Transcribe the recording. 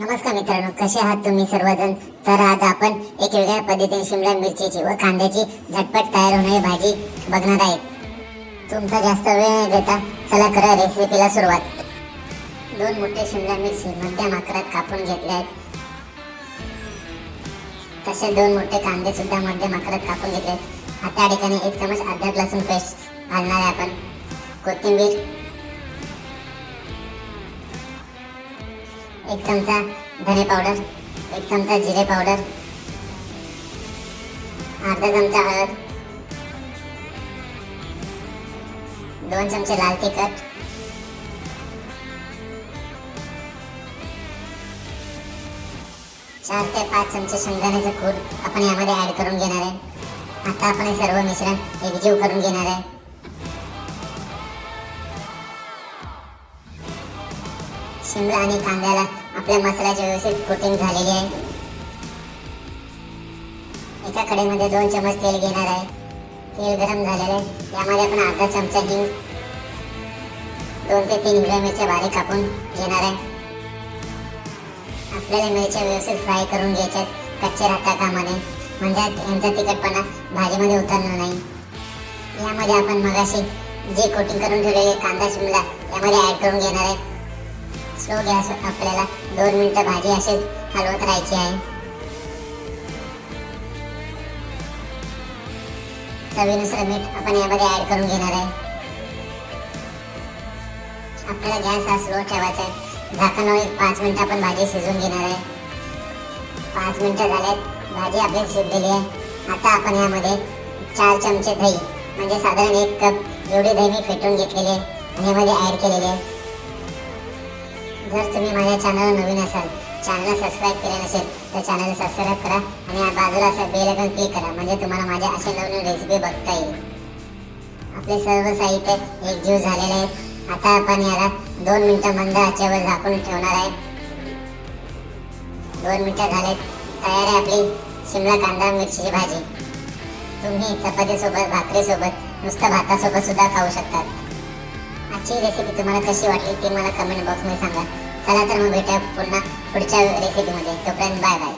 नमस्कार मित्रांनो कसे आहात तुम्ही सर्वजण? तर आज आपण एक वेगळ्या पद्धतीने शिमला मिरचीची व कांद्याची झटपट तयार होणारी भाजी बघणार आहे तुमचा जास्त वेळ न देता चला करा रेसिपीला सुरुवात. दोन मोठे शिमला मिरची मध्यम आकारात कापून घेतल्या आहेत. तसे दोन मोठे कांदे सुद्धा मध्यम आकारात कापून घेतले आहेत. आता ठिकाणी एक चमच अद्रक लसूण पेस्ट घालणार आहे आपण. कोथिंबीर एक चमचा धने पावडर एक चमचा जिरे पावडर अर्धा चमचा हळद दोन चमचे लाल तिखट चार ते पाच चमचे शेंगदाण्याचं कूट आपण यामध्ये ऍड करून घेणार आहे. आता आपण हे सर्व मिश्रण एकजीव करून घेणार आहे. शिमला आणि कांद्याला आपल्या मसाल्याची व्यवस्थित कोटिंग झालेली आहे. एका कडेमध्ये दोन चमच तेल घेणार आहे. तेल गरम झालेलं आहे. यामध्ये आपण अर्धा चमचा हिंग दोन ते तीन हिरव्या मिरच्या बारीक कापून घेणार आहे. आपल्याला मिरच्या व्यवस्थित फ्राय करून घ्यायच्यात कच्चे राहता कामाने. म्हणजे यांचा तिखटपणा भाजीमध्ये उतरणार नाही. यामध्ये आपण मगाशी जे कोटिंग करून ठेवलेले कांदा शिमला यामध्ये ऍड करून घेणार आहे. स्लो गॅस आपल्याला दोन मिनटं भाजी अशी हलवत राहायची आहे. चवीनुसार मीठ आपण यामध्ये ऍड करून घेणार आहे. आपल्याला गॅस हा स्लो ठेवायचा आहे. झाकणावर एक पाच मिनटं आपण भाजी शिजवून घेणार आहे. पाच मिनटं झाल्यात भाजी आपली शिजलेली आहे. आता आपण यामध्ये चार चमचे दही म्हणजे साधारण एक कप एवढी दही मी फेटून घेतलेली आहे आणि यामध्ये ऍड केलेली आहे. जर तुम्ही माझ्या चॅनलवर नवीन असाल चॅनलला सबस्क्राईब केले नसेल तर चॅनलला सबस्क्राईब करा आणि या बाजूला असं बेल आयकॉन क्लिक करा म्हणजे तुम्हाला माझ्या असे नवीन रेसिपी बघता येईल. आपले सर्व साहित्य एकजीव झालेले आहे आता आपण याला दोन मिनटं मंद आचेवर झाकून ठेवणार आहे. दोन मिनटं झाले तयार आहे आपली शिमला कांदा मिरचीची भाजी. तुम्ही चपातीसोबत भाकरीसोबत नुसतं भातासोबत सुद्धा खाऊ शकतात. आजची रेसिपी तुम्हाला कशी वाटली ते मला कमेंट बॉक्समध्ये सांगा. चला तर मग भेटूया पुन्हा पुढच्या रेसिपीमध्ये तोपर्यंत बाय बाय